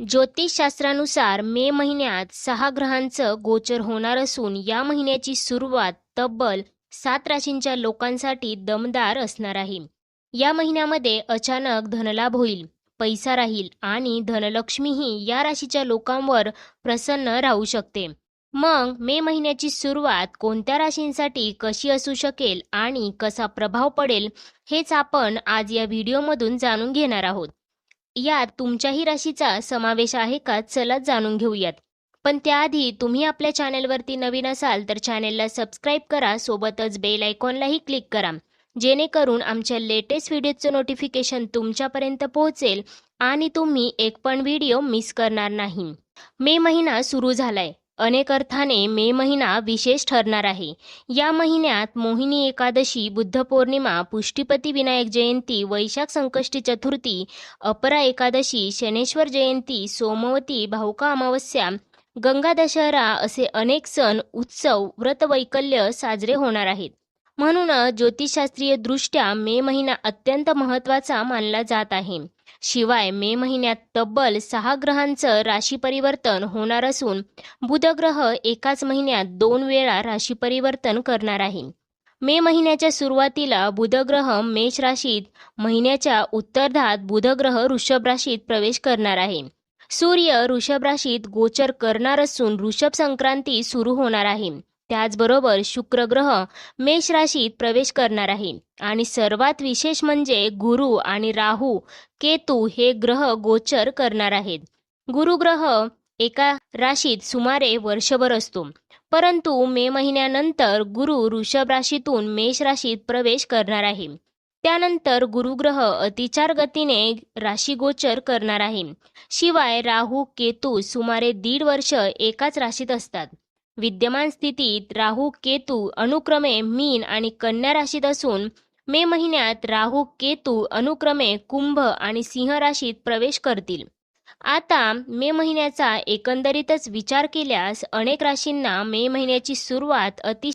ज्योतिषशास्त्रानुसार मे महिन्यात सहा ग्रहांचं गोचर होणार असून या महिन्याची सुरुवात तब्बल सात राशींच्या लोकांसाठी दमदार असणार आहे. या महिन्यामध्ये अचानक धनलाभ होईल पैसा राहील आणि धनलक्ष्मीही या राशीच्या लोकांवर प्रसन्न राहू शकते. मग मे महिन्याची सुरुवात कोणत्या राशींसाठी कशी असू शकेल आणि कसा प्रभाव पडेल हेच आपण आज या व्हिडिओमधून जाणून घेणार आहोत. यात तुमच्याही राशीचा समावेश आहे का? चला जाणून घेऊयात. पण त्याआधी तुम्ही आपल्या चॅनेलवरती नवीन असाल तर चॅनेलला सबस्क्राईब करा सोबतच बेल आयकॉनलाही क्लिक करा. जेणेकरून आमच्या लेटेस्ट व्हिडिओचं नोटिफिकेशन तुमच्यापर्यंत पोहोचेल आणि तुम्ही एक पण व्हिडिओ मिस करणार नाही. मे महिना सुरू झालाय. अनेक अर्थाने मे महिना विशेष ठरणार आहे. या महिन्यात मोहिनी एकादशी बुद्ध पौर्णिमा पुष्टीपती विनायक जयंती वैशाख संकष्टी चतुर्थी अपरा एकादशी शनेश्वर जयंती सोमवती भाऊका अमावस्या गंगा दशहरा असे अनेक सण उत्सव व्रतवैकल्य साजरे होणार आहेत. म्हणूनच ज्योतिषशास्त्रीय दृष्ट्या मे महिना अत्यंत महत्त्वाचा मानला जात आहे. शिवाय मे महिन्यात तब्बल सहा ग्रहांचं राशी परिवर्तन होणार असून बुध ग्रह एकाच महिन्यात दोन वेळा राशी परिवर्तन करणार आहे. मे महिन्याच्या सुरुवातीला बुधग्रह मेष राशीत महिन्याच्या उत्तरार्धात बुधग्रह ऋषभ वृषभ राशीत प्रवेश करणार आहे. सूर्य वृषभ राशीत गोचर करणार असून वृषभ संक्रांती सुरू होणार आहे. त्याचबरोबर शुक्र ग्रह मेष राशीत प्रवेश करणार आहे. आणि सर्वात विशेष म्हणजे गुरु आणि राहू केतू हे ग्रह गोचर करणार आहेत. गुरुग्रह एका राशीत सुमारे वर्षभर असतो. परंतु मे महिन्यानंतर गुरु वृषभ राशीतून मेष राशीत प्रवेश करणार आहे. त्यानंतर गुरुग्रह अतिचार गतीने राशीगोचर करणार आहे. शिवाय राहू केतू सुमारे दीड वर्ष एकाच राशीत असतात. विद्यमान स्थितीत राहू केतू अनुक्रमे मीन आणि कन्या राशीत असून मे महिन्यात राहू केतू अनुक्रमे कुंभ आणि सिंह राशीत प्रवेश करतील. आता मे महिन्याचा एकंदरीतच विचार केल्यास अनेक राशींना मे महिन्याची सुरुवात अति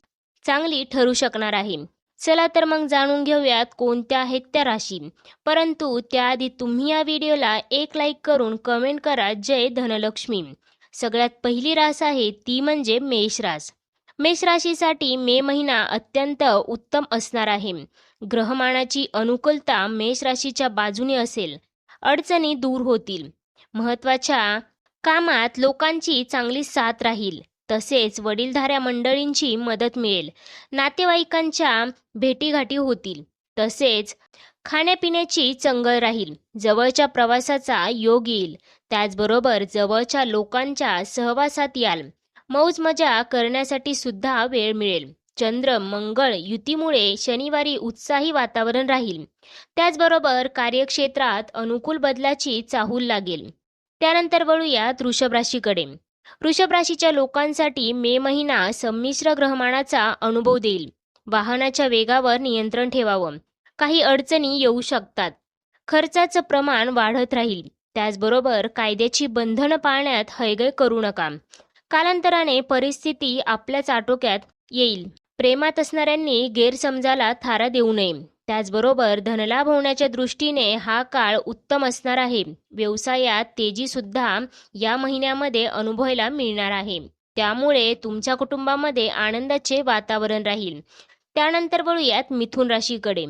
चांगली ठरू शकणार आहे. चला तर मग जाणून घेऊयात कोणत्या आहेत त्या राशी. परंतु त्याआधी तुम्ही या व्हिडिओला एक लाईक करून कमेंट करा. जय धनलक्ष्मी. सगळ्यात पहिली रास आहे ती म्हणजे मेष रास. मेष राशीसाठी मे महिना अत्यंत उत्तम असणार आहे. ग्रहमानाची अनुकूलता मेष राशीच्या बाजूने असेल. अडचणी दूर होतील. महत्त्वाच्या कामात लोकांची चांगली साथ राहील. तसेच वडीलधाऱ्या मंडळींची मदत मिळेल. नातेवाईकांच्या भेटीगाठी होतील. तसेच खाण्यापिण्याची चंगळ राहील. जवळच्या प्रवासाचा योग येईल. त्याचबरोबर जवळच्या लोकांच्या सहवासात याल. मौज मजा करण्यासाठी सुद्धा वेळ मिळेल. चंद्र मंगळ युतीमुळे शनिवारी उत्साही वातावरण राहील. त्याचबरोबर कार्यक्षेत्रात अनुकूल बदलाची चाहूल लागेल. त्यानंतर वळूयात वृषभ राशीकडे वृषभ राशीच्या लोकांसाठी मे महिना संमिश्र ग्रहमानाचा अनुभव देईल. वाहनाच्या वेगावर नियंत्रण ठेवावं. काही अडचणी येऊ शकतात. खर्चाचं प्रमाण वाढत राहील. त्याचबरोबर कायद्याची बंधनं पाळण्यात हयगय करू नका. कालांतराने परिस्थिती आपल्याच आटोक्यात येईल. प्रेमात असणाऱ्यांनी गैरसमजाला थारा देऊ नये. त्याचबरोबर धनलाभ होण्याच्या दृष्टीने हा काळ उत्तम असणार आहे. व्यवसायात तेजी सुद्धा या महिन्यामध्ये अनुभवायला मिळणार आहे. त्यामुळे तुमच्या कुटुंबामध्ये आनंदाचे वातावरण राहील. त्यानंतर वळूयात मिथुन राशीकडे.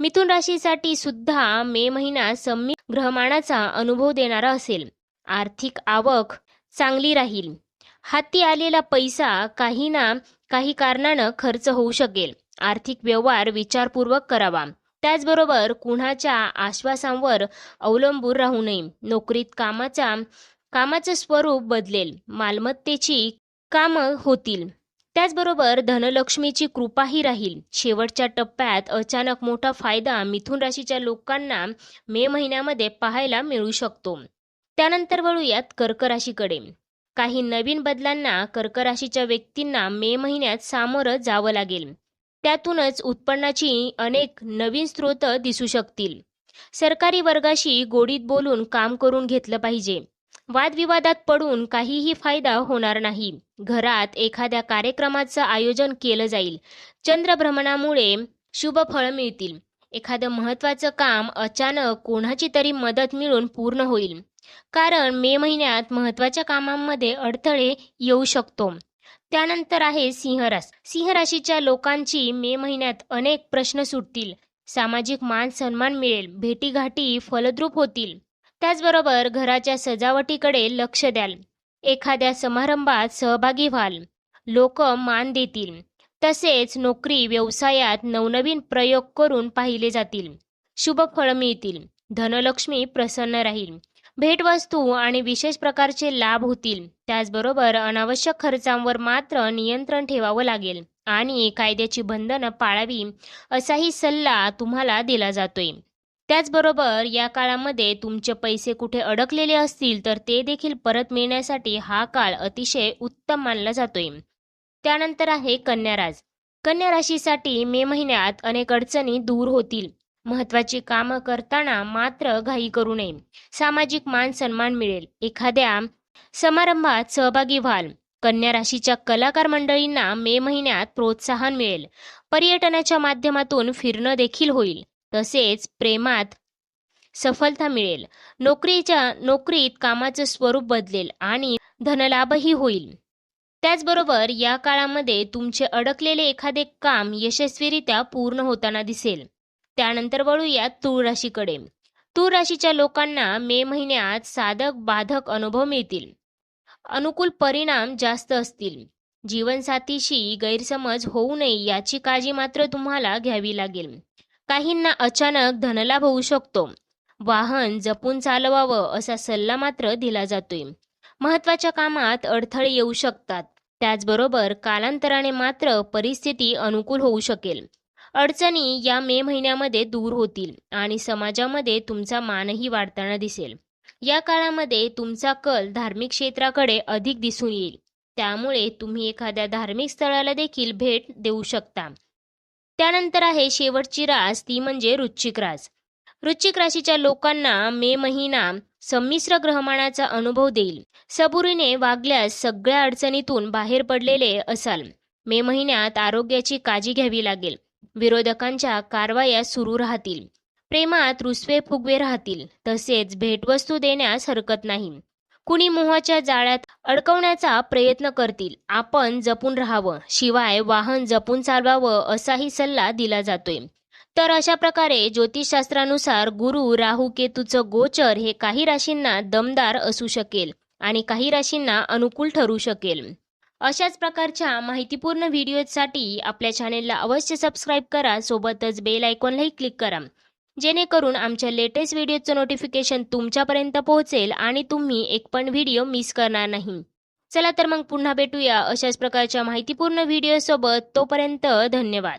मिथुन राशीसाठी सुद्धा मे महिना सम्मी ग्रहमानाचा अनुभव देणारा असेल. आर्थिक आवक चांगली राहील. हाती आलेला पैसा काही ना काही कारणानं खर्च होऊ शकेल. आर्थिक व्यवहार विचारपूर्वक करावा. त्याचबरोबर कुणाच्या आश्वासांवर अवलंबून राहू नये. नोकरीत कामाचा कामाचं स्वरूप बदलेल. मालमत्तेची कामं होतील. त्याचबरोबर धनलक्ष्मीची कृपाही राहील. शेवटच्या टप्प्यात अचानक मोठा फायदा मिथुन राशीच्या लोकांना मे महिन्यामध्ये पाहायला मिळू शकतो. त्यानंतर वळूयात कर्क राशीकडे. काही नवीन बदलांना कर्क राशीच्या व्यक्तींना मे महिन्यात सामोरं जावं लागेल. त्यातूनच उत्पन्नाची अनेक नवीन स्रोत दिसू शकतील. सरकारी वर्गाशी गोडीत बोलून काम करून घेतलं पाहिजे. वादविवादात पडून काहीही फायदा होणार नाही. घरात एखाद्या कार्यक्रमाचं आयोजन केलं जाईल. चंद्रभ्रमणामुळे शुभ फळ मिळतील. एखादं महत्त्वाचं काम अचानक कोणाची तरी मदत मिळून पूर्ण होईल. कारण मे महिन्यात महत्त्वाच्या कामांमध्ये अडथळे येऊ शकतो. त्यानंतर आहे सिंहरास. सिंहराशीच्या सिंह राशीच्या लोकांची मे महिन्यात अनेक प्रश्न सुटतील. सामाजिक मान सन्मान मिळेल. भेटीगाठी फलद्रूप होतील. त्याचबरोबर घराच्या सजावटीकडे लक्ष द्याल. एखाद्या समारंभात सहभागी व्हाल. लोक मान देतील. तसेच नोकरी व्यवसायात नवनवीन प्रयोग करून पाहिले जातील. शुभ फळ मिळतील. धनलक्ष्मी प्रसन्न राहील. भेटवस्तू आणि विशेष प्रकारचे लाभ होतील. त्याचबरोबर अनावश्यक खर्चांवर मात्र नियंत्रण ठेवावं लागेल. आणि कायद्याची बंधनं पाळावी असाही सल्ला तुम्हाला दिला जातोय. त्याचबरोबर या काळामध्ये तुमचे पैसे कुठे अडकलेले असतील तर ते देखील परत मिळण्यासाठी हा काळ अतिशय उत्तम मानला जातोय. त्यानंतर आहे कन्याराज कन्या राशीसाठी मे महिन्यात अनेक अडचणी दूर होतील. महत्वाची कामं करताना मात्र घाई करू नये. सामाजिक मान सन्मान मिळेल. एखाद्या समारंभात सहभागी व्हाल. कन्या राशीच्या कलाकार मंडळींना मे महिन्यात प्रोत्साहन मिळेल. पर्यटनाच्या माध्यमातून फिरणं देखील होईल. तसेच प्रेमात सफलता मिळेल. नोकरीच्या नोकरीत कामाचं स्वरूप बदलेल आणि धनलाभही होईल. त्याचबरोबर या काळामध्ये तुमचे अडकलेले एखादे काम यशस्वीरित्या पूर्ण होताना दिसेल. त्यानंतर वळूया तूळ राशीकडे तूळ राशीच्या लोकांना मे महिन्यात साधक बाधक अनुभव मिळतील. अनुकूल परिणाम जास्त असतील. जीवनसाथीशी गैरसमज होऊ नये याची काळजी मात्र तुम्हाला घ्यावी लागेल. काहींना अचानक धनलाभ होऊ शकतो. वाहन जपून चालवावं असा सल्ला मात्र दिला जातोय. महत्त्वाच्या कामात अडथळे येऊ शकतात. त्याचबरोबर कालांतराने मात्र परिस्थिती अनुकूल होऊ शकेल. अडचणी या मे महिन्यामध्ये दूर होतील आणि समाजामध्ये तुमचा मानही वाढताना दिसेल. या काळामध्ये तुमचा कल धार्मिक क्षेत्राकडे अधिक दिसून येईल. त्यामुळे तुम्ही एखाद्या धार्मिक स्थळाला देखील भेट देऊ शकता. त्यानंतर आहे शेवटची रास ती म्हणजे वृश्चिक रास. वृश्चिक राशीच्या लोकांना मे महिना संमिश्र ग्रहमानाचा अनुभव देईल. सबुरीने वागल्यास सगळ्या अडचणीतून बाहेर पडलेले असाल. मे महिन्यात आरोग्याची काळजी घ्यावी लागेल. विरोधकांच्या कारवाया सुरू राहतील. प्रेमात रुसवे फुगवे राहतील. तसेच भेटवस्तू देण्यास हरकत नाही. कुणी मोहाच्या जाळ्यात अडकवण्याचा प्रयत्न करतील. आपण जपून राहावं. शिवाय वाहन जपून चालवावं असाही सल्ला दिला जातोय. तर अशा प्रकारे ज्योतिषशास्त्रानुसार गुरु राहू केतूचं गोचर हे काही राशींना दमदार असू शकेल आणि काही राशींना अनुकूल ठरू शकेल. अशाच प्रकारच्या माहितीपूर्ण व्हिडिओसाठी आपल्या चॅनेलला अवश्य सबस्क्राईब करा. सोबतच बेल आयकॉनलाही क्लिक करा. जेणेकरून आमच्या लेटेस्ट व्हिडिओचं नोटिफिकेशन तुमच्यापर्यंत पोहोचेल आणि तुम्ही एक पण व्हिडिओ मिस करणार नाही. चला तर मग पुन्हा भेटूया अशाच प्रकारच्या माहितीपूर्ण व्हिडिओसोबत तोपर्यंत धन्यवाद.